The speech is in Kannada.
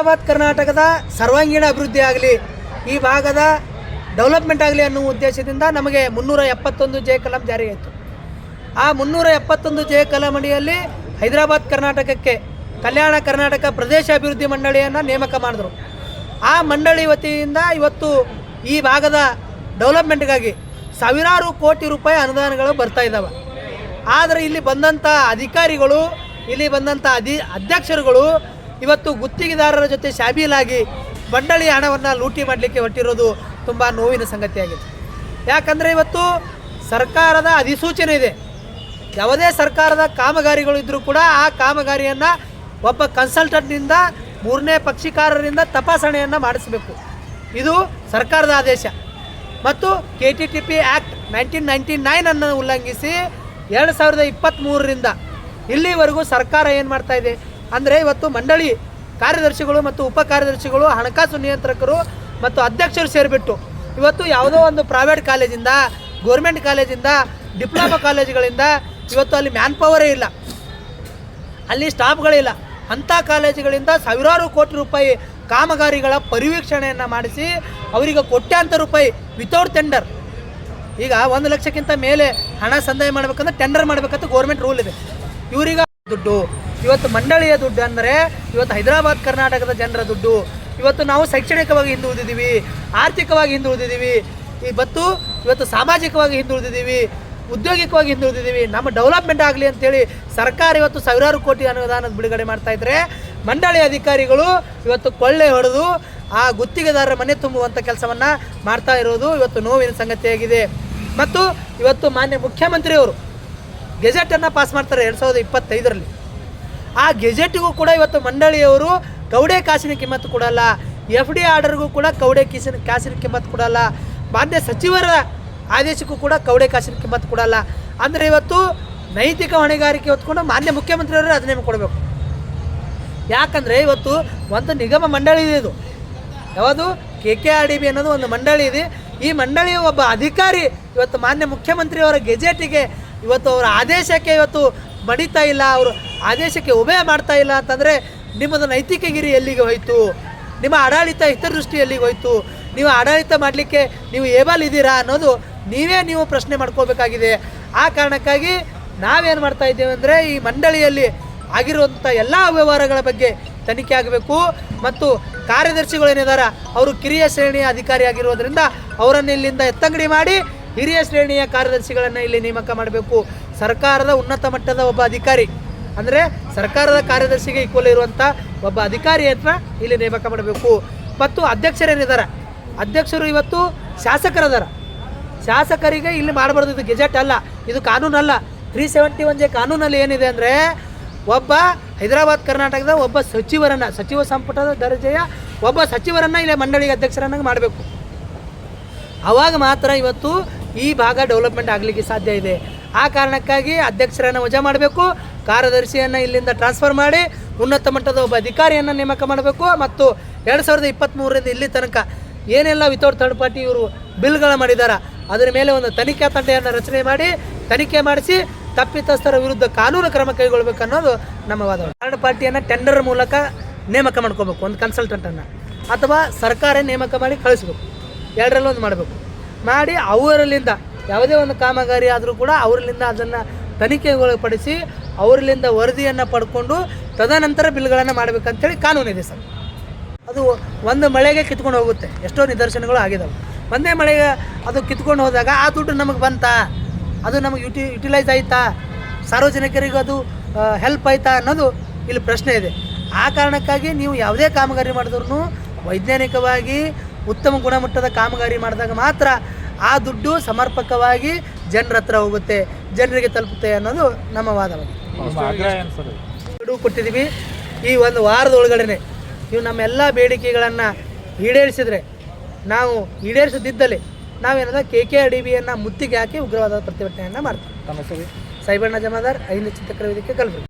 ಹೈದರಾಬಾದ್, ಕರ್ನಾಟಕದ ಸರ್ವಾಂಗೀಣ ಅಭಿವೃದ್ಧಿ ಆಗಲಿ, ಈ ಭಾಗದ ಡೆವಲಪ್ಮೆಂಟ್ ಆಗಲಿ ಅನ್ನುವ ಉದ್ದೇಶದಿಂದ ನಮಗೆ ಮುನ್ನೂರ ಎಪ್ಪತ್ತೊಂದು ಜೆ ಕಲಂ ಜಾರಿಯಾಯಿತು ಆ ಮುನ್ನೂರ ಎಪ್ಪತ್ತೊಂದು ಜೆ ಕಲಂ ಅಡಿಯಲ್ಲಿ ಹೈದರಾಬಾದ್, ಕರ್ನಾಟಕಕ್ಕೆ ಕಲ್ಯಾಣ ಕರ್ನಾಟಕ ಪ್ರದೇಶ ಅಭಿವೃದ್ಧಿ ಮಂಡಳಿಯನ್ನು ನೇಮಕ ಮಾಡಿದ್ರು. ಆ ಮಂಡಳಿ ವತಿಯಿಂದ ಇವತ್ತು ಈ ಭಾಗದ ಡೆವಲಪ್ಮೆಂಟ್ಗಾಗಿ ಸಾವಿರಾರು ಕೋಟಿ ರೂಪಾಯಿ ಅನುದಾನಗಳು ಬರ್ತಾ ಇದ್ದಾವೆ ಆದರೆ ಇಲ್ಲಿ ಬಂದಂಥ ಅಧಿಕಾರಿಗಳು, ಇಲ್ಲಿ ಬಂದಂಥ ಅಧಿ, ಅಧ್ಯಕ್ಷರುಗಳು ಇವತ್ತು ಗುತ್ತಿಗೆದಾರರ ಜೊತೆ ಶಾಮೀಲಾಗಿ ಬಂಡಳಿ ಹಣವನ್ನು ಲೂಟಿ ಮಾಡಲಿಕ್ಕೆ ಹೊರಟಿರೋದು ತುಂಬ ನೋವಿನ ಸಂಗತಿಯಾಗಿದೆ. ಯಾಕಂದರೆ ಇವತ್ತು ಸರ್ಕಾರದ ಅಧಿಸೂಚನೆ ಇದೆ. ಯಾವುದೇ ಸರ್ಕಾರದ ಕಾಮಗಾರಿಗಳು ಇದ್ದರೂ ಕೂಡ ಆ ಕಾಮಗಾರಿಯನ್ನು ಒಬ್ಬ ಕನ್ಸಲ್ಟೆಂಟ್ನಿಂದ ಮೂರನೇ ಪಕ್ಷಿಕಾರರಿಂದ ತಪಾಸಣೆಯನ್ನು ಮಾಡಿಸಬೇಕು. ಇದು ಸರ್ಕಾರದ ಆದೇಶ. ಮತ್ತು K T T P act nineteen ninety ನೈನನ್ನು ಉಲ್ಲಂಘಿಸಿ ಎರಡು ಸಾವಿರದ ಇಪ್ಪತ್ತ್ಮೂರರಿಂದ ಇಲ್ಲಿವರೆಗೂ ಸರ್ಕಾರ ಏನು ಮಾಡ್ತಾ ಇದೆ? ಅಂದರೆ ಇವತ್ತು ಮಂಡಳಿ ಕಾರ್ಯದರ್ಶಿಗಳು ಮತ್ತು ಉಪ ಕಾರ್ಯದರ್ಶಿಗಳು, ಹಣಕಾಸು ನಿಯಂತ್ರಕರು ಮತ್ತು ಅಧ್ಯಕ್ಷರು ಸೇರಿಬಿಟ್ಟು ಇವತ್ತು ಯಾವುದೋ ಒಂದು ಪ್ರೈವೇಟ್ ಕಾಲೇಜಿಂದ ಗೋರ್ಮೆಂಟ್ ಕಾಲೇಜಿಂದ ಡಿಪ್ಲೊಮಾ ಕಾಲೇಜುಗಳಿಂದ ಇವತ್ತು ಅಲ್ಲಿ ಮ್ಯಾನ್ ಪವರೇ ಇಲ್ಲ. ಅಲ್ಲಿ ಸ್ಟಾಫ್ಗಳಿಲ್ಲ ಅಂಥ ಕಾಲೇಜುಗಳಿಂದ ಸಾವಿರಾರು ಕೋಟಿ ರೂಪಾಯಿ ಕಾಮಗಾರಿಗಳ ಪರಿವೀಕ್ಷಣೆಯನ್ನು ಮಾಡಿಸಿ ಅವರಿಗೆ ಕೋಟ್ಯಾಂತರ ರೂಪಾಯಿ ವಿತೌಟ್ ಟೆಂಡರ್ ಈಗ ಒಂದು ಲಕ್ಷಕ್ಕಿಂತ ಮೇಲೆ ಹಣ ಸಂದಾಯ ಮಾಡಬೇಕಂದ್ರೆ ಟೆಂಡರ್ ಮಾಡಬೇಕಂತ ಗೋರ್ಮೆಂಟ್ ರೂಲ್ ಇದೆ. ಇವರಿಗ ದುಡ್ಡು ಇವತ್ತು ಮಂಡಳಿಯ ದುಡ್ಡು ಅಂದರೆ ಇವತ್ತು ಹೈದರಾಬಾದ್ ಕರ್ನಾಟಕದ ಜನರ ದುಡ್ಡು. ಇವತ್ತು ನಾವು ಶೈಕ್ಷಣಿಕವಾಗಿ ಹಿಂದುಳಿದಿದ್ದೀವಿ ಆರ್ಥಿಕವಾಗಿ ಹಿಂದುಳಿದಿದ್ದೀವಿ ಈ ಬತ್ತು ಇವತ್ತು ಸಾಮಾಜಿಕವಾಗಿ ಹಿಂದುಳಿದಿದ್ದೀವಿ ಉದ್ಯೋಗಿಕವಾಗಿ ಹಿಂದುಳಿದಿದ್ದೀವಿ ನಮ್ಮ ಡೆವಲಪ್ಮೆಂಟ್ ಆಗಲಿ ಅಂತೇಳಿ ಸರ್ಕಾರ ಇವತ್ತು ಸಾವಿರಾರು ಕೋಟಿ ಅನುದಾನದ ಬಿಡುಗಡೆ ಮಾಡ್ತಾ ಇದ್ದರೆ ಮಂಡಳಿ ಅಧಿಕಾರಿಗಳು ಇವತ್ತು ಕೊಳ್ಳೆ ಹೊಡೆದು ಆ ಗುತ್ತಿಗೆದಾರರ ಮನೆ ತುಂಬುವಂಥ ಕೆಲಸವನ್ನು ಮಾಡ್ತಾ ಇರೋದು ಇವತ್ತು ನೋವಿನ ಸಂಗತಿಯಾಗಿದೆ ಮತ್ತು ಇವತ್ತು ಮಾನ್ಯ ಮುಖ್ಯಮಂತ್ರಿಯವರು ಗೆಜೆಟನ್ನು ಪಾಸ್ ಮಾಡ್ತಾರೆ ಎರಡು ಸಾವಿರದ ಇಪ್ಪತ್ತೈದರಲ್ಲಿ. ಆ ಗೆಜೆಟ್ಗೂ ಕೂಡ ಇವತ್ತು ಮಂಡಳಿಯವರು ಕೌಡೆ ಕಾಸಿನ ಕಿಮ್ಮತ್ತು ಕೊಡಲ್ಲ. ಎಫ್ ಡಿ ಆರ್ಡರ್ಗೂ ಕೂಡ ಕೌಡೆ ಕಿಸಿನ ಕಾಸಿನ ಕಿಮ್ಮತ್ತು ಕೊಡಲ್ಲ. ಮಾನ್ಯ ಸಚಿವರ ಆದೇಶಕ್ಕೂ ಕೂಡ ಕೌಡೆ ಕಾಸಿನ ಕಿಮ್ಮತ್ತು ಕೊಡಲ್ಲ. ಅಂದರೆ ಇವತ್ತು ನೈತಿಕ ಹೊಣೆಗಾರಿಕೆ ಹೊತ್ಕೊಂಡು ಮಾನ್ಯ ಮುಖ್ಯಮಂತ್ರಿಯವರು ಅದನ್ನೇ ಕೊಡಬೇಕು. ಯಾಕಂದರೆ ಇವತ್ತು ಒಂದು ನಿಗಮ ಮಂಡಳಿ ಇದೆ ಇದು. ಯಾವುದು? K K R D B ಅನ್ನೋದು ಒಂದು ಮಂಡಳಿ ಇದೆ. ಈ ಮಂಡಳಿಯ ಒಬ್ಬ ಅಧಿಕಾರಿ ಇವತ್ತು ಮಾನ್ಯ ಮುಖ್ಯಮಂತ್ರಿಯವರ ಗೆಜೆಟಿಗೆ ಇವತ್ತು ಅವರ ಆದೇಶಕ್ಕೆ ಇವತ್ತು ಮಡಿತಾ ಇಲ್ಲ. ಅವರು ಆದೇಶಕ್ಕೆ ಉಭಯ ಮಾಡ್ತಾ ಇಲ್ಲ ಅಂತಂದರೆ ನಿಮ್ಮದು ನೈತಿಕ ಗಿರಿ ಎಲ್ಲಿಗೆ ಹೋಯಿತು? ನಿಮ್ಮ ಆಡಳಿತ ಹಿತದೃಷ್ಟಿ ಎಲ್ಲಿಗೆ ಹೋಯಿತು. ನೀವು ಆಡಳಿತ ಮಾಡಲಿಕ್ಕೆ ನೀವು ಏಬಲ್ ಇದ್ದೀರಾ ಅನ್ನೋದು ನೀವೇ ನೀವು ಪ್ರಶ್ನೆ ಮಾಡ್ಕೋಬೇಕಾಗಿದೆ ಆ ಕಾರಣಕ್ಕಾಗಿ ನಾವೇನು ಮಾಡ್ತಾ ಇದ್ದೇವೆ ಅಂದರೆ ಈ ಮಂಡಳಿಯಲ್ಲಿ ಆಗಿರುವಂಥ ಎಲ್ಲ ವ್ಯವಹಾರಗಳ ಬಗ್ಗೆ ತನಿಖೆ ಆಗಬೇಕು. ಮತ್ತು ಕಾರ್ಯದರ್ಶಿಗಳೇನಿದ್ದಾರೆ ಅವರು ಕಿರಿಯ ಶ್ರೇಣಿಯ ಅಧಿಕಾರಿ ಆಗಿರೋದ್ರಿಂದ ಅವರನ್ನು ಇಲ್ಲಿಂದ ಎತ್ತಂಗಡಿ ಮಾಡಿ ಹಿರಿಯ ಶ್ರೇಣಿಯ ಕಾರ್ಯದರ್ಶಿಗಳನ್ನು ಇಲ್ಲಿ ನೇಮಕ ಮಾಡಬೇಕು. ಸರ್ಕಾರದ ಉನ್ನತ ಮಟ್ಟದ ಒಬ್ಬ ಅಧಿಕಾರಿ ಅಂದರೆ ಸರ್ಕಾರದ ಕಾರ್ಯದರ್ಶಿಗೆ ಈಕ್ವಲ್ ಇರುವಂಥ ಒಬ್ಬ ಅಧಿಕಾರಿಯನ್ನು ಇಲ್ಲಿ ನೇಮಕ ಮಾಡಬೇಕು. ಮತ್ತು ಅಧ್ಯಕ್ಷರೇನಿದ್ದಾರೆ ಅಧ್ಯಕ್ಷರು ಇವತ್ತು ಶಾಸಕರದಾರ. ಶಾಸಕರಿಗೆ ಇಲ್ಲಿ ಮಾಡಬಾರ್ದು, ಇದು ಗೆಜೆಟ್ ಅಲ್ಲ, ಇದು ಕಾನೂನಲ್ಲ. ತ್ರೀ ಸೆವೆಂಟಿ ಒನ್ ಜೆ ಕಾನೂನಲ್ಲಿ ಏನಿದೆ ಅಂದರೆ ಒಬ್ಬ ಹೈದರಾಬಾದ್, ಕರ್ನಾಟಕದ ಒಬ್ಬ ಸಚಿವರನ್ನು, ಸಚಿವ ಸಂಪುಟದ ದರ್ಜೆಯ ಒಬ್ಬ ಸಚಿವರನ್ನು ಇಲ್ಲಿ ಮಂಡಳಿಗೆ ಅಧ್ಯಕ್ಷರನ್ನಾಗಿ ಮಾಡಬೇಕು. ಆವಾಗ ಮಾತ್ರ ಇವತ್ತು ಈ ಭಾಗ ಡೆವಲಪ್ಮೆಂಟ್ ಆಗಲಿಕ್ಕೆ ಸಾಧ್ಯ ಇದೆ. ಆ ಕಾರಣಕ್ಕಾಗಿ ಅಧ್ಯಕ್ಷರನ್ನು ವಜಾ ಮಾಡಬೇಕು. ಕಾರ್ಯದರ್ಶಿಯನ್ನು ಇಲ್ಲಿಂದ ಟ್ರಾನ್ಸ್ಫರ್ ಮಾಡಿ ಉನ್ನತ ಮಟ್ಟದ ಒಬ್ಬ ಅಧಿಕಾರಿಯನ್ನು ನೇಮಕ ಮಾಡಬೇಕು. ಮತ್ತು ಎರಡು ಸಾವಿರದ ಇಪ್ಪತ್ತ್ಮೂರರಿಂದ ಇಲ್ಲಿ ತನಕ ಏನೆಲ್ಲ ವಿತೌಟ್ ಥರ್ಡ್ ಪಾರ್ಟಿ ಇವರು ಬಿಲ್ಗಳ ಮಾಡಿದ್ದಾರೆ ಅದರ ಮೇಲೆ ಒಂದು ತನಿಖಾ ತಂಡೆಯನ್ನು ರಚನೆ ಮಾಡಿ, ತನಿಖೆ ಮಾಡಿಸಿ ತಪ್ಪಿತಸ್ಥರ ವಿರುದ್ಧ ಕಾನೂನು ಕ್ರಮ ಕೈಗೊಳ್ಳಬೇಕು ಅನ್ನೋದು ನಮ್ಮ ವಾದ. ಥರ್ಡ್ ಪಾರ್ಟಿಯನ್ನು ಟೆಂಡರ್ ಮೂಲಕ ನೇಮಕ ಮಾಡ್ಕೋಬೇಕು, ಒಂದು ಕನ್ಸಲ್ಟೆಂಟನ್ನು ಅಥವಾ ಸರ್ಕಾರ ನೇಮಕ ಮಾಡಿ ಕಳಿಸ್ಬೇಕು. ಎರಡರಲ್ಲೂ ಒಂದು ಮಾಡಬೇಕು. ಮಾಡಿ ಅವರಲ್ಲಿಂದ ಯಾವುದೇ ಒಂದು ಕಾಮಗಾರಿ ಆದರೂ ಕೂಡ ಅವರಲ್ಲಿಂದ ಅದನ್ನು ತನಿಖೆಗೊಳಪಡಿಸಿ ಅವರಲ್ಲಿಂದ ವರದಿಯನ್ನು ಪಡ್ಕೊಂಡು ತದನಂತರ ಬಿಲ್ಗಳನ್ನು ಮಾಡಬೇಕಂತೇಳಿ ಕಾನೂನಿದೆ ಸರ್. ಅದು ಒಂದು ಮಳೆಗೆ ಕಿತ್ಕೊಂಡು ಹೋಗುತ್ತೆ. ಎಷ್ಟೋ ನಿದರ್ಶನಗಳು ಆಗಿದಾವೆ. ಒಂದೇ ಮಳೆಗೆ ಅದು ಕಿತ್ಕೊಂಡು ಹೋದಾಗ ಆ ದುಡ್ಡು ನಮಗೆ ಬಂತಾ? ಅದು ನಮಗೆ ಯುಟಿ, ಯುಟಿಲೈಸ್ ಆಯ್ತಾ? ಸಾರ್ವಜನಿಕರಿಗೂ ಅದು ಹೆಲ್ಪ್ ಆಯ್ತಾ ಅನ್ನೋದು ಇಲ್ಲಿ ಪ್ರಶ್ನೆ ಇದೆ. ಆ ಕಾರಣಕ್ಕಾಗಿ ನೀವು ಯಾವುದೇ ಕಾಮಗಾರಿ ಮಾಡಿದ್ರು ವೈಜ್ಞಾನಿಕವಾಗಿ ಉತ್ತಮ ಗುಣಮಟ್ಟದ ಕಾಮಗಾರಿ ಮಾಡಿದಾಗ ಮಾತ್ರ ಆ ದುಡ್ಡು ಸಮರ್ಪಕವಾಗಿ ಜನರ ಹತ್ರ ಹೋಗುತ್ತೆ. ಜನರಿಗೆ ತಲುಪುತ್ತೆ ಅನ್ನೋದು ನಮ್ಮ ವಾದವಾಗಿದೆ. ಗಡುವು ಕೊಟ್ಟಿದ್ದೀವಿ. ಈ ಒಂದು ವಾರದ ಒಳಗಡೆನೆ ಇವು ನಮ್ಮೆಲ್ಲ ಬೇಡಿಕೆಗಳನ್ನು ಈಡೇರಿಸಿದರೆ ನಾವು ಈಡೇರಿಸದಿದ್ದಲ್ಲಿ ನಾವೇನದ ಕೆ ಕೆ ಆರ್ ಡಿ ಬಿಯನ್ನು ಮುತ್ತಿಗೆ ಹಾಕಿ ಉಗ್ರವಾದ ಪ್ರತಿಭಟನೆಯನ್ನು ಮಾಡ್ತೀವಿ. ಸೈಬಣ್ಣ ಜಮಾದಾರ್ ಐದು ಚಿತ್ರಕರ ವೇದಿಕೆ ಕಲಬುರಗಿ.